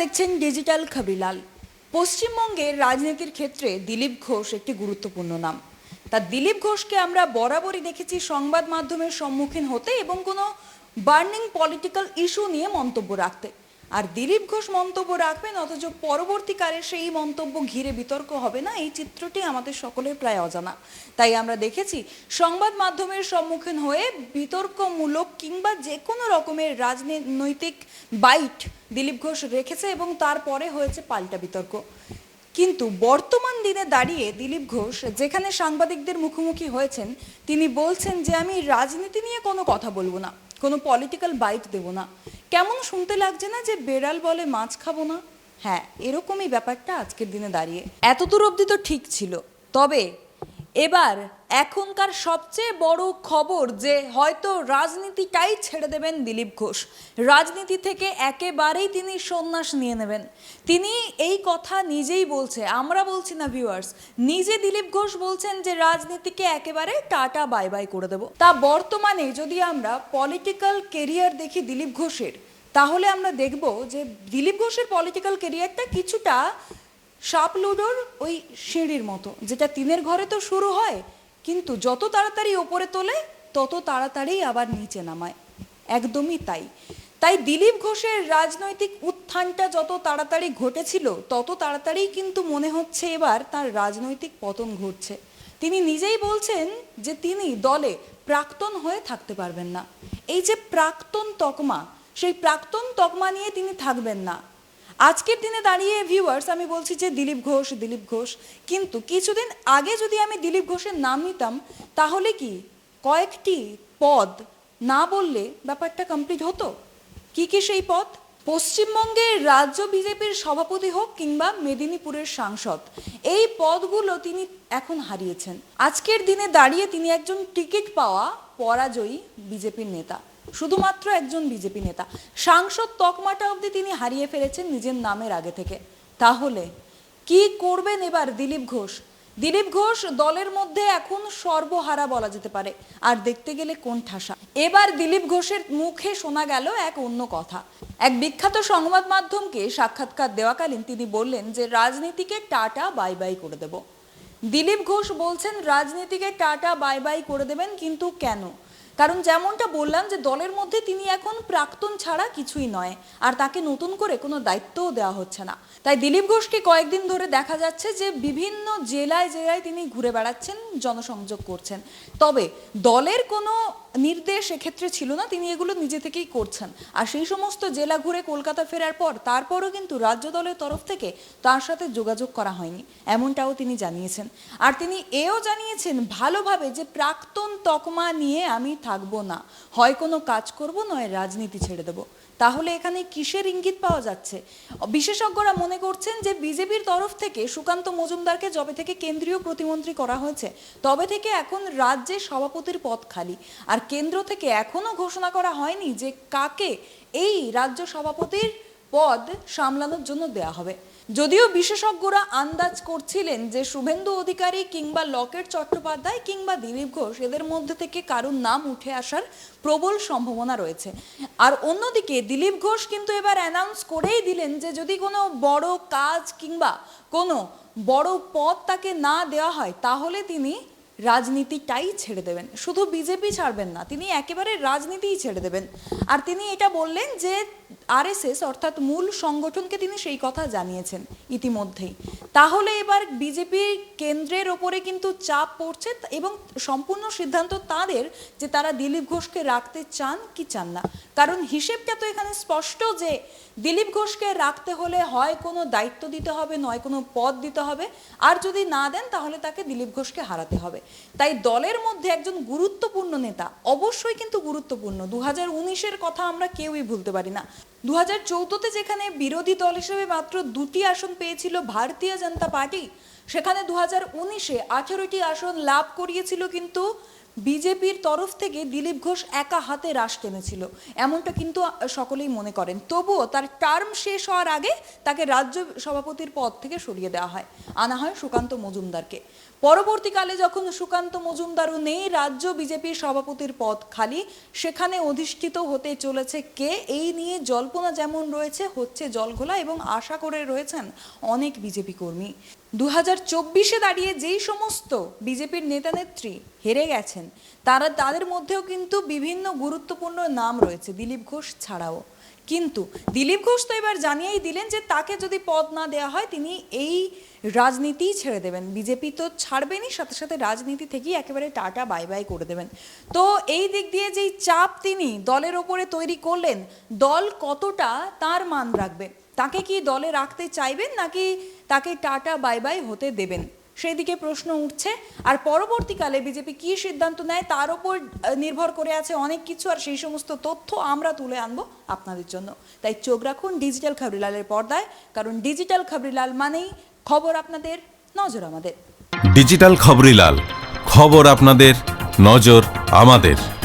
দেখছেন ডিজিটাল খাবিলাল। পশ্চিমবঙ্গের রাজনীতির ক্ষেত্রে দিলীপ ঘোষ একটি গুরুত্বপূর্ণ নাম। তা দিলীপ ঘোষকে আমরা বরাবরই দেখেছি সংবাদ মাধ্যমের সম্মুখীন হতে এবং কোনো বার্নিং পলিটিক্যাল ইস্যু নিয়ে মন্তব্য রাখতে। আর দিলীপ ঘোষ মন্তব্য রাখবেন, অথচ পরবর্তীকালে সেই মন্তব্য ঘিরে বিতর্ক হবে না, এই চিত্রটি আমাদের সকলের প্রায় অজানা। তাই আমরা দেখেছি, সংবাদ মাধ্যমের সম্মুখীন হয়ে বিতর্কমূলক কিংবা যে কোনো রকমের রাজনৈতিক বাইট দিলীপ ঘোষ রেখেছে এবং তারপরে হয়েছে পাল্টা বিতর্ক। কিন্তু বর্তমান দিনে দাঁড়িয়ে দিলীপ ঘোষ, যেখানে সাংবাদিকদের মুখোমুখি হয়েছেন, তিনি বলছেন যে, আমি রাজনীতি নিয়ে কোনো কথা বলব না। কোনো পলিটিক্যাল বাইট দেব না। কেমন শুনতে লাগছে না যে বেড়াল বলে মাছ খাব না? হ্যাঁ এরকমই ব্যাপারটা আজকের দিনে দাঁড়িয়ে। এত দূর অবধি তো ঠিক ছিল। তবে এবার এখনকার সবচেয়ে বড় খবর যে হয়তো রাজনীতিটাই ছেড়ে দেবেন দিলীপ ঘোষ। রাজনীতি থেকে একেবারেই তিনি সন্ন্যাস নিয়ে নেবেন। তিনি এই কথা নিজেই বলছে, আমরা বলছি না ভিউয়ার্স নিজে দিলীপ ঘোষ বলছেন যে রাজনীতিকে একেবারে টাটা বাই বাই করে দেব। তা বর্তমানে যদি আমরা পলিটিক্যাল কেরিয়ার দেখি দিলীপ ঘোষের, তাহলে আমরা দেখব যে দিলীপ ঘোষের পলিটিক্যাল কেরিয়ারটা কিছুটা সাপ লুডোর ওই সিঁড়ির মতো, যেটা তিনের ঘরে তো শুরু হয় কিন্তু যত তাড়াতাড়ি ওপরে তোলে, তত তাড়াতাড়ি আবার নিচে নামায়। একদমই তাই। তাই দিলীপ ঘোষের রাজনৈতিক উত্থানটা যত তাড়াতাড়ি ঘটেছিল, তত তাড়াতাড়ি কিন্তু মনে হচ্ছে এবার তার রাজনৈতিক পতন ঘটছে। তিনি নিজেই বলছেন যে তিনি দলে প্রাক্তন হয়ে থাকতে পারবেন না। এই যে প্রাক্তন তকমা, সেই প্রাক্তন তকমা নিয়ে তিনি থাকবেন না। আজকের দিনে দাঁড়িয়ে ভিউয়ার্স আমি বলছি যে দিলীপ ঘোষ দিলীপ ঘোষ, কিন্তু কিছুদিন আগে যদি আমি দিলীপ ঘোষের নাম নিতাম, তাহলে কি কয়েকটি পদ না বললে ব্যাপারটা কমপ্লিট হতো? কি কি সেই পদ? পশ্চিমবঙ্গের রাজ্য বিজেপির সভাপতি হোক কিংবা মেদিনীপুরের সাংসদ, এই পদগুলো তিনি এখন হারিয়েছেন। আজকের দিনে দাঁড়িয়ে তিনি একজন টিকিট পাওয়া পরাজয়ী বিজেপির নেতা, শুধুমাত্র একজন বিজেপি নেতা। সাংসদ তকমাটা অবধি তিনি হারিয়ে ফেলেছেন নিজের নামের আগে থেকে। তাহলে কি করবেন এবার দিলীপ ঘোষ? দিলীপ ঘোষ দলের মধ্যে এখন সর্বহারা বলা যেতে পারে। আর দেখতে গেলে কোন ঠাসা। এবার দিলীপ ঘোষের মুখে শোনা গেল এক অন্য কথা। এক বিখ্যাত সংবাদ মাধ্যমকে সাক্ষাৎকার দেওয়াকালীন তিনি বললেন যে, রাজনীতিকে টাটা, বাই বাই করে দেব। দিলীপ ঘোষ বলছেন, রাজনীতিকে টাটা, বাই বাই করে দেবেন, কিন্তু কেন? কারণ যেমনটা বললাম যে দলের মধ্যে তিনি এখন প্রাক্তন ছাড়া কিছুই নয়, আর তাকে নতুন করে কোনো দায়িত্বও দেওয়া হচ্ছে না। তাই দিলীপ ঘোষকে কয়েকদিন ধরে দেখা যাচ্ছে যে বিভিন্ন জেলায় জেলায় তিনি ঘুরে বেড়াচ্ছেন, জনসংযোগ করছেন। তবে দলের কোনো নির্দেশ এক্ষেত্রে ছিল না, তিনি এগুলো নিজে থেকেই করছেন। আর সেই সমস্ত জেলা ঘুরে কলকাতা ফেরার পর, তারপরও কিন্তু রাজ্য দলের তরফ থেকে তার সাথে যোগাযোগ করা হয়নি, এমনটাও তিনি জানিয়েছেন। আর তিনি এও জানিয়েছেন, ভালোভাবে যে প্রাক্তন তকমা নিয়ে আমি থাকব না, হয় কোনো কাজ করব, নয় রাজনীতি ছেড়ে দেবো। তাহলে এখানে কিসের ইঙ্গিত পাওয়া যাচ্ছে? বিশেষজ্ঞরা মনে করছেন যে বিজেপির তরফ থেকে সুকান্ত মজুমদারকে যবে থেকে কেন্দ্রীয় প্রতিমন্ত্রী করা হয়েছে, তবে থেকে এখন রাজ্যে সভাপতির পদ খালি। আর কেন্দ্র থেকে এখনও ঘোষণা করা হয়নি যে কাকে এই রাজ্য সভাপতির পদ সামলানোর জন্য দেয়া হবে। যদিও বিশেষজ্ঞরা আন্দাজ করছিলেন যে শুভেন্দু অধিকারী কিংবা লকেট চট্টোপাধ্যায় কিংবা দিলীপ ঘোষ এদের মধ্যে থেকে কারুর নাম উঠে আসার প্রবল সম্ভাবনা রয়েছে। আর অন্যদিকে দিলীপ ঘোষ কিন্তু এবার অ্যানাউন্স করেই দিলেন যে যদি কোনো বড় কাজ কিংবা কোনো বড় পদ তাকে না দেওয়া হয়, তাহলে তিনি রাজনীতিটাই ছেড়ে দেবেন। শুধু বিজেপি ছাড়বেন না, তিনি একেবারে রাজনীতিই ছেড়ে দেবেন। আর তিনি এটা বললেন যে আরএসএস অর্থাৎ মূল সংগঠনকে তিনি সেই কথা জানিয়েছেন ইতিমধ্যেই। তাহলে এবার বিজেপি কেন্দ্রের ওপরে কিন্তু চাপ পড়ছে এবং সম্পূর্ণ সিদ্ধান্ত তাদের যে তারা দিলীপ ঘোষকে রাখতে চান কি চান না। কারণ হিসেবটা তো এখানে স্পষ্ট যে দিলীপ ঘোষকে রাখতে হলে হয় কোনো দায়িত্ব দিতে হবে, নয় কোনো পদ দিতে হবে। আর যদি না দেন তাহলে তাকে দিলীপ ঘোষকে হারাতে হবে। তাই দলের মধ্যে একজন গুরুত্বপূর্ণ নেতা, অবশ্যই কিন্তু গুরুত্বপূর্ণ। দু হাজার কথা আমরা কেউই ভুলতে পারি না। দু যেখানে বিরোধী দল হিসেবে মাত্র দুটি আসন পেয়েছিল ভারতীয় জনতা পার্টি, সেখানে দু হাজার উনিশে আঠেরোটি আসন লাভ করিয়েছিল কিন্তু বিজেপির তরফ থেকে দিলীপ ঘোষ একা হাতে রাশ টেনেছিল। এমনটা কিন্তু সকলেই মনে করেন। তবুও তার টার্ম শেষ হওয়ার আগে তাকে রাজ্য সভাপতির পদ থেকে সরিয়ে দেওয়া হয়। আনা হয় সুকান্ত মজুমদারকে। পরবর্তীকালে যখন সুকান্ত মজুমদারও নেই, রাজ্য বিজেপির সভাপতির পদ খালি, সেখানে অধিষ্ঠিত হতে চলেছে কে? এই নিয়ে জল্পনা যেমন রয়েছে, হচ্ছে জলঘোলা এবং আশা করে রয়েছেন অনেক বিজেপি কর্মী। দু হাজার চব্বিশে দাঁড়িয়ে যেই সমস্ত বিজেপির নেতা নেত্রী হেরে গেছেন তারা, তাদের মধ্যেও কিন্তু বিভিন্ন গুরুত্বপূর্ণ নাম রয়েছে, দিলীপ ঘোষ ছাড়াও। কিন্তু দিলীপ ঘোষ তো এবার জানিয়েই দিলেন যে তাকে যদি পদ না দেওয়া হয়, তিনি এই রাজনীতিই ছেড়ে দেবেন। বিজেপি তো ছাড়বেনই, সাথে সাথে রাজনীতি থেকেই একেবারে টাটা, বাই বাই করে দেবেন। তো এই দিক দিয়ে যেই চাপ তিনি দলের ওপরে তৈরি করলেন, দল কতটা তার মান রাখবে? তাকে কি দলে রাখতে চাইবেন, নাকি তাকে টাটা, বাই বাই হতে দেবেন? সেই দিকে প্রশ্ন উঠছে। আর পরবর্তীকালে বিজেপি কি সিদ্ধান্ত নেয় তার উপর নির্ভর করে আছে অনেক কিছু। আর সেই সমস্ত তথ্য আমরা তুলে আনব আপনাদের জন্য। তাই চোখ রাখুন ডিজিটাল খাবরিলালের পর্দায়। কারণ ডিজিটাল খাবরিলাল মানেই খবর আপনাদের, নজর আমাদের। ডিজিটাল খবরিলাল, খবর আপনাদের, নজর আমাদের।